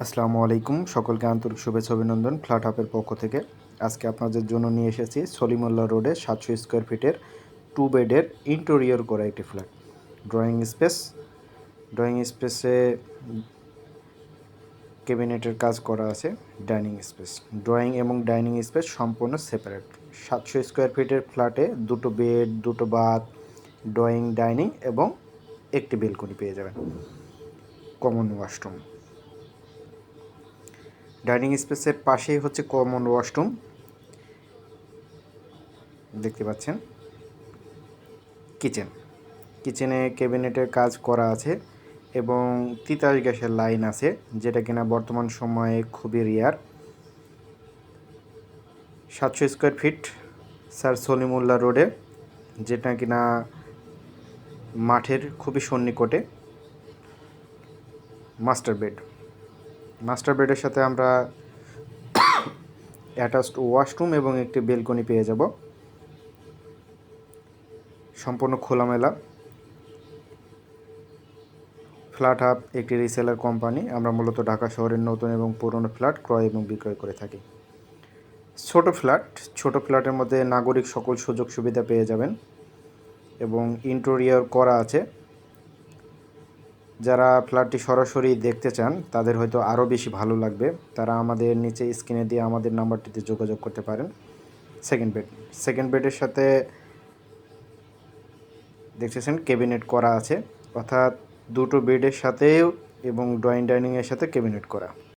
আসসালামু আলাইকুম। সকলকে আন্তরিক শুভেচ্ছা অভিনন্দন ফ্ল্যাট হাপের পক্ষ থেকে। আজকে আপনাদের জন্য নিয়ে এসেছি সলিমুল্লাহ রোডে সাতশো স্কোয়ার ফিটের টু বেডের ইন্টেরিয়র করা একটি ফ্ল্যাট ড্রয়িং স্পেস ড্রয়িং স্পেসে ক্যাবিনেটের কাজ করা আছে ডাইনিং স্পেস ড্রয়িং এবং ডাইনিং স্পেস সম্পূর্ণ সেপারেট সাতশো স্কোয়ার ফিটের ফ্ল্যাটে দুটো বেড দুটো বাথ ড্রয়িং ডাইনিং এবং একটি বেলকনি পেয়ে যাবেন। কমন ওয়াশরুম ডাইনিং স্পেসের পাশেই হচ্ছে কমন ওয়াশরুম। দেখতে পাচ্ছেন? কিচেন। কিচেনে ক্যাবিনেটের কাজ করা আছে এবং তিতাস গ্যাসের লাইন আছে, যেটা কিনা বর্তমান সময়ে খুবই রেয়ার সাতশো স্কোয়ার ফিট স্যার সলিমুল্লাহ রোডে, যেটা কিনা মাঠের খুবই সন্নিকটে। Master bed. মাস্টার বেডের সাথে আমরা অ্যাটাচড ওয়াশরুম এবং একটি বেলকনি পেয়ে যাব। সম্পূর্ণ খোলামেলা। ফ্ল্যাট হাব একটি রিসেলার কোম্পানি। আমরা মূলত ঢাকা শহরের নতুন এবং পুরনো ফ্ল্যাট ক্রয় এবং বিক্রয় করে থাকি। ছোট ফ্ল্যাট, ছোট ফ্ল্যাটের মধ্যে নাগরিক সকল সুযোগ সুবিধা পেয়ে যাবেন এবং ইন্টেরিয়র করা আছে। যারা ফ্ল্যাটটি সরাসরি দেখতে চান, তাদের হয়তো আরও বেশি ভালো লাগবে। তারা আমাদের নিচে স্ক্রিনে দিয়ে আমাদের নাম্বারটিতে যোগাযোগ করতে পারেন। সেকেন্ড বেড, সেকেন্ড বেডের সাথে দেখতেছেন ক্যাবিনেট করা আছে। অর্থাৎ দুটো বেডের সাথেও এবং ড্রয়িং ডাইনিংয়ের সাথে ক্যাবিনেট করা।